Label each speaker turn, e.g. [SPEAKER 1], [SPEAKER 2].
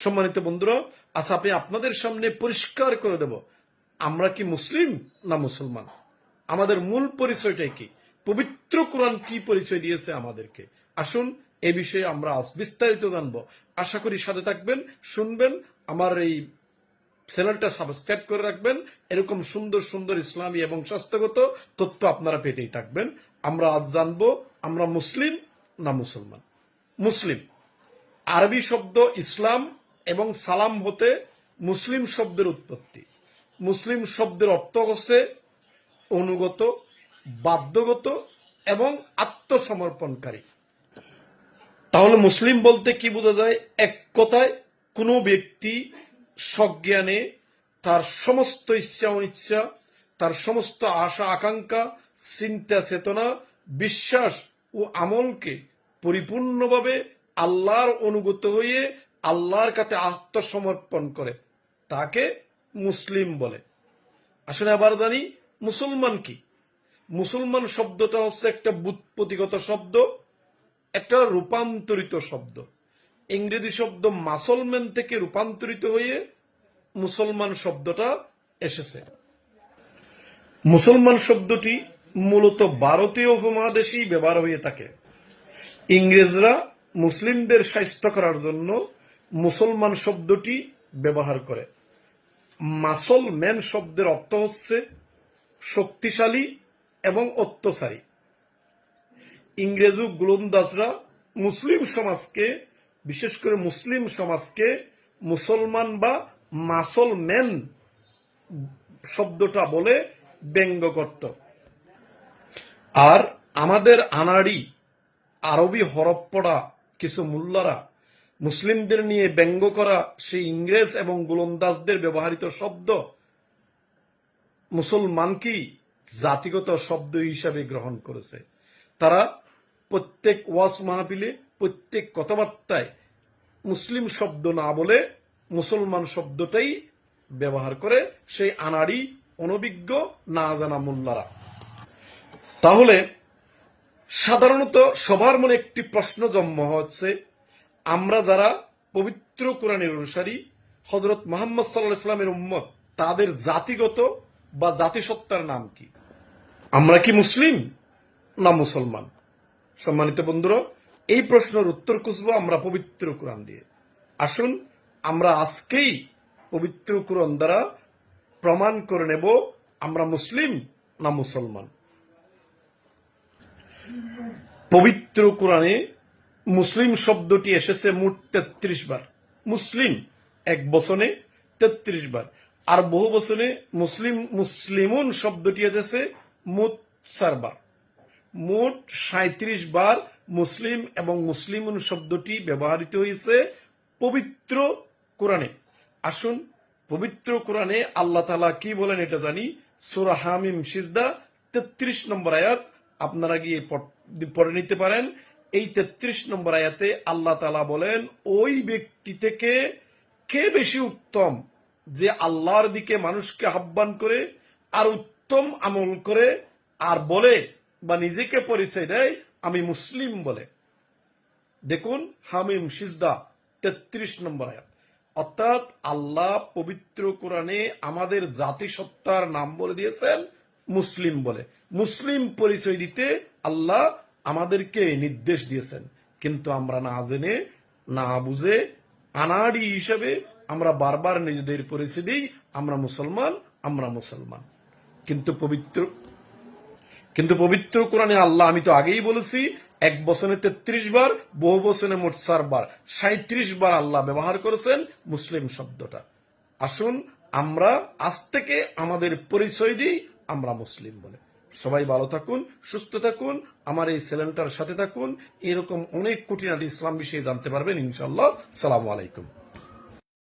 [SPEAKER 1] সম্মানিত বন্ধুরা আচ্ছা আমি আপনাদের সামনে পরিষ্কার করে দেব, আমরা কি মুসলিম না মুসলমান? আমাদের মূল পরিচয়টাই কি? পবিত্র কোরআন কি পরিচয় দিয়েছে আমাদেরকে? আসুন, এ বিষয়ে আমরা আজ বিস্তারিত জানব। আশা করি সাথে থাকবেন, শুনবেন, আমার এই চ্যানেলটা সাবস্ক্রাইব করে রাখবেন। এরকম সুন্দর সুন্দর ইসলামী এবং স্বাস্থ্যগত তথ্য আপনারা পেতেই থাকবেন। আমরা আজ জানব, আমরা মুসলিম না মুসলমান? মুসলিম। আরবি শব্দ ইসলাম এবং সালাম হতে মুসলিম শব্দের উৎপত্তি। মুসলিম শব্দের অর্থ হচ্ছে অনুগত, বাধ্যগত এবং আত্মসমর্পণকারী। তাহলে মুসলিম বলতে কি বোঝা যায়? এক কথায় কোনো ব্যক্তি সজ্ঞানে তার সমস্ত ইচ্ছা অনিচ্ছা, তার সমস্ত আশা, আকাঙ্ক্ষা, চিন্তা, চেতনা, বিশ্বাস ও আমলকে পরিপূর্ণভাবে আল্লাহর অনুগত হয়ে আল্লাহর কাছে আত্মসমর্পণ করে, তাকে মুসলিম বলে। আসলে আবার জানি, মুসলমান কি? মুসলমান শব্দটা হচ্ছে একটা বুৎপতিগত শব্দ, একটা রূপান্তরিত শব্দ। ইংরেজি শব্দ মাসলম্যান থেকে রূপান্তরিত হয়ে মুসলমান শব্দটা এসেছে। মুসলমান শব্দটি মূলত ভারতীয় উপমহাদেশেই ব্যবহার হয়ে থাকে। ইংরেজরা মুসলিমদের স্বাস্থ্য করার জন্য মুসলমান শব্দটি ব্যবহার করে। মাসল ম্যান শব্দের অর্থ হচ্ছে শক্তিশালী এবং অত্যাচারী। ইংরেজ গোলন্দাজরা মুসলিম সমাজকে, বিশেষ করে মুসলিম সমাজকে মুসলমান বা মাসল ম্যান শব্দটা বলে ব্যঙ্গ করত। আর আমাদের আনাড়ি, আরবি হরফ পড়া কিছু মুল্লারা মুসলিমদের নিয়ে ব্যঙ্গ করা সেই ইংরেজ এবং গোলন্দাজদের ব্যবহৃত শব্দ মুসলমানকেই জাতিগত শব্দ হিসাবে গ্রহণ করেছে? তারা প্রত্যেক ওয়াস মাহফিলে, প্রত্যেক কথাবার্তায় মুসলিম শব্দ না বলে মুসলমান শব্দটাই ব্যবহার করে সেই আনাড়ি, অনভিজ্ঞ, না জানা মোল্লারা। তাহলে সাধারণত সবার মনে একটি প্রশ্ন জন্ম হচ্ছে আমরা যারা পবিত্র কোরআনের অনুসারী হজরত মোহাম্মদ সাল্লাহ ইসলামের উম্মত, তাদের জাতিগত বা জাতিসত্তার নাম কি? আমরা কি মুসলিম না মুসলমান? সম্মানিত বন্ধুরা, এই প্রশ্নের উত্তর খুঁজবো আমরা পবিত্র কোরআন দিয়ে। আসুন, আমরা আজকেই পবিত্র কোরআন দ্বারা প্রমাণ করে নেব আমরা মুসলিম না মুসলমান। পবিত্র কোরআনে মুসলিম শব্দটি এসেছে মোট তেত্রিশ বার। মুসলিম এক বচনে তেত্রিশ বার। আর বহু বচনে মুসলিম মুসলিমুন শব্দটি এসেছে মোট চার বার। মোট সাঁত্রিশ বার মুসলিম এবং মুসলিমুন শব্দটি ব্যবহৃত হয়েছে পবিত্র কোরআনে। আসুন, পবিত্র কোরআনে আল্লাহ তালা কি বলেন এটা জানি। সুরা হামিম সিজদা তেত্রিশ নম্বর আয়াত। আপনারা গিয়ে পড়ে নিতে পারেন। এই তেত্রিশ নম্বর আয়াতে আল্লাহ তালা বলেন, ওই ব্যক্তি থেকে কে বেশি উত্তম যে আল্লাহর দিকে মানুষকে আহ্বান করে আর উত্তম আমল করে আর বলে বা নিজেকে পরিচয় দেয়? আমি মুসলিম বলে। দেখুন, হামিম সিজদা, তেত্রিশ নম্বর আয়াত। অর্থাৎ আল্লাহ পবিত্র কোরআনে আমাদের জাতিসত্তার নাম বলে দিয়েছেন মুসলিম বলে। মুসলিম পরিচয় দিতে আল্লাহ আমাদেরকে নির্দেশ দিয়েছেন। কিন্তু আমরা না জেনে, না বুঝে, আনাড়ি হিসেবে আমরা বারবার নিজেদের দিই আমরা মুসলমান আমরা মুসলমান। কিন্তু পবিত্র কিন্তু পবিত্র কোরআনে আল্লাহ, আমি তো আগেই বলেছি, এক বছরে তেত্রিশ বার, বহু বছরে মোট চার বার সাঁত্রিশ বার আল্লাহ ব্যবহার করেছেন মুসলিম শব্দটা। আসুন, আমরা আজ থেকে আমাদের পরিচয় দিই, আমরা মুসলিম বলে। সবাই ভালো থাকুন, সুস্থ থাকুন, আমার এই চ্যানেলটার সাথে থাকুন, এরকম অনেক কুটিনাটি ইসলাম বিষয়ে জানতে পারবেন ইনশাল্লাহ সালাম আলাইকুম।